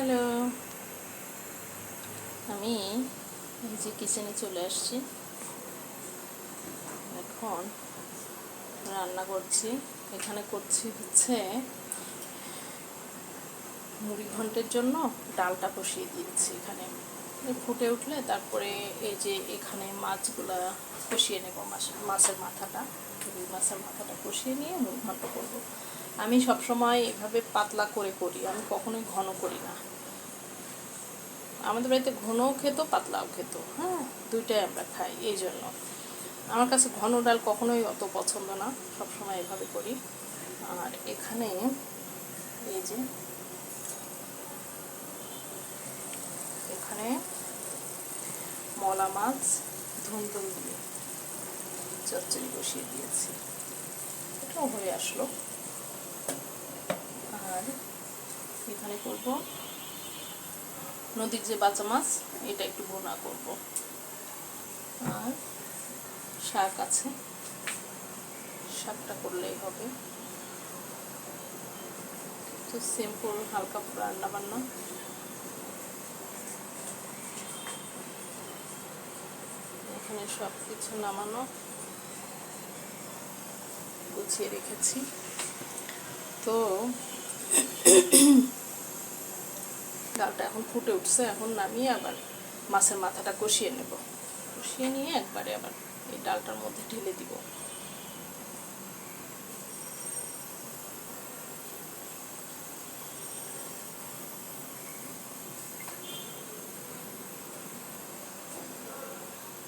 Hello. আমি এই যে কিচেনে চলে আসছি। এখন রান্না করছি। এখানে করছি হচ্ছে মুড়ি ঘন্টের জন্য ডালটা বসিয়ে দিয়েছি এখানে। ফুটে উঠলে তারপরে এই যে এখানে মাছগুলা কষিয়ে নেব, মাছ, মাছের মাথাটা। রুই মাছের মাথাটা কষিয়ে নিয়ে মুড়ি ঘন্ট করব। আমি সবসময় এভাবে পাতলা করে করি, আমি কখনোই ঘন করি না। আমাদের বাড়িতে ঘনও খেত, পাতলাও খেত। হ্যাঁ দুইটাই আমরা খাই, এই জন্য। আমার কাছে ঘন ডাল কখনোই অত পছন্দ না, সবসময় এভাবে করি। আর এখানে এই যে, এখানে মলা মাছ ধুমধুম দিয়ে চচ্চড়ি বসিয়ে দিয়েছি। এটাও হয়ে আসলো। আর এখানে করব নদীর যে বাচ্চা মাছ, এটা একটু বোনা করব। আর শাক আছে। শাকটা করলেই হবে। তো সিম্পল হালকা রান্না বান্না এখানে সব কিছু নামানো। গুছিয়ে রেখেছি। তো ডালটা এখন ফুটে উঠছে, এখন নামিয়ে আবার মাছের মাথাটা কষিয়ে নেব। কষিয়ে নিয়ে একবারে আবার এই ডালটার মধ্যে ঢেলে দিব।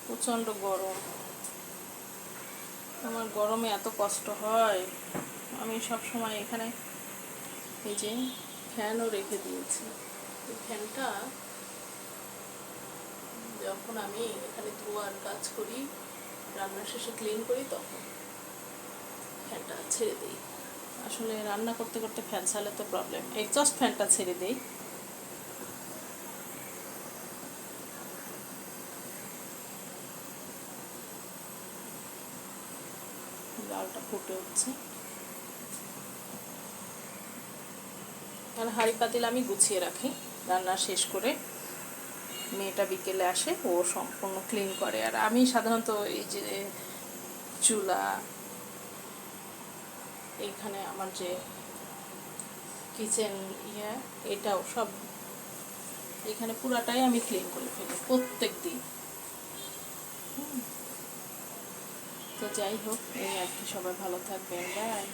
প্রচণ্ড গরম। আমার গরমে এত কষ্ট হয়। আমি সব সময় এখানে এই যে ফ্যানও রেখে দিয়েছি। ফ্যানটা যখন আমি এখানে ধোয়ার কাজ করি রান্নার শেষে ক্লিন করি, তখন ফ্যানটা ছেড়ে দিই। আসলে রান্না করতে করতে ফ্যান ছাড়লে তো প্রবলেম এক্সস্ট ফ্যানটা ছেড়ে দিই। ডালটা ফুটে উঠছে। আর হাঁড়ি পাতিল আমি গুছিয়ে রাখি। রান্না শেষ করে মেয়েটা বিকেলে আসে, ও সম্পূর্ণ ক্লিন করে। আর আমি সাধারণত এই যে চুলা, এইখানে আমার যে কিচেন ইয়ে এটাও সব এখানে পুরাটাই আমি ক্লিন করে ফেলি প্রত্যেক দিন তো যাই হোক, এই আর কি, সবাই ভালো থাকবেন বাই